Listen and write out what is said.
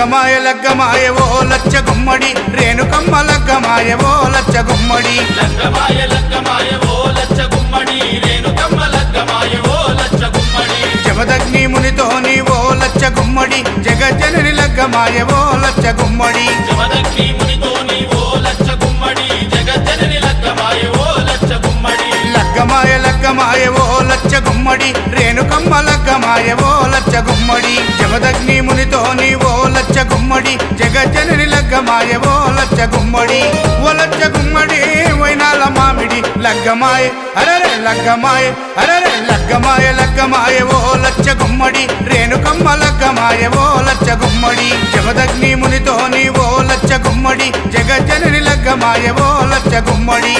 లగ్గమాయ లగ్గమాయ ఓ లచ్చ గుమ్మడి రేణుకమ్మ లగ్గమాయ ఓ లచ్చ గుమ్మడి లగ్గమాయ లగ్గమాయ ఓ లచ్చ గుమ్మడి రేణుకమ్మ లగ్గమాయ ఓ లచ్చ గుమ్మడి జమదగ్ని మునితోని ఓ లచ్చ గుమ్మడి జగజ్జనని లగ్గమాయ ఓ లచ్చ గుమ్మడి జమదగ్ని మునితోని ఓ లచ్చ గుమ్మడి జగజ్జనని లగ్గమాయ ఓ లచ్చ గుమ్మడి లగ్గమాయ లగ్గమాయ ఓ లచ్చ గుమ్మడి రేణుకమ్మ లగ్గమాయ ఓ లచ్చ గుమ్మడి జమదగ్ని మునితోని లగ్గమాయ ఓ లచ్చ గుమ్మడి ఓ లచ్చ గుమ్మడి వైనాల మామిడి లగ్గమాయ. అరరే లగ్గమాయ అరరే లగ్గమాయ లగ్గమాయ ఓ లచ్చ గుమ్మడి రేణుకమ్మ లగ్గమాయ ఓ లచ్చ గుమ్మడి జమదగ్ని మునితోని ఓ లచ్చ గుమ్మడి జగజనని లగ్గమాయ ఓ లచ్చ గుమ్మడి.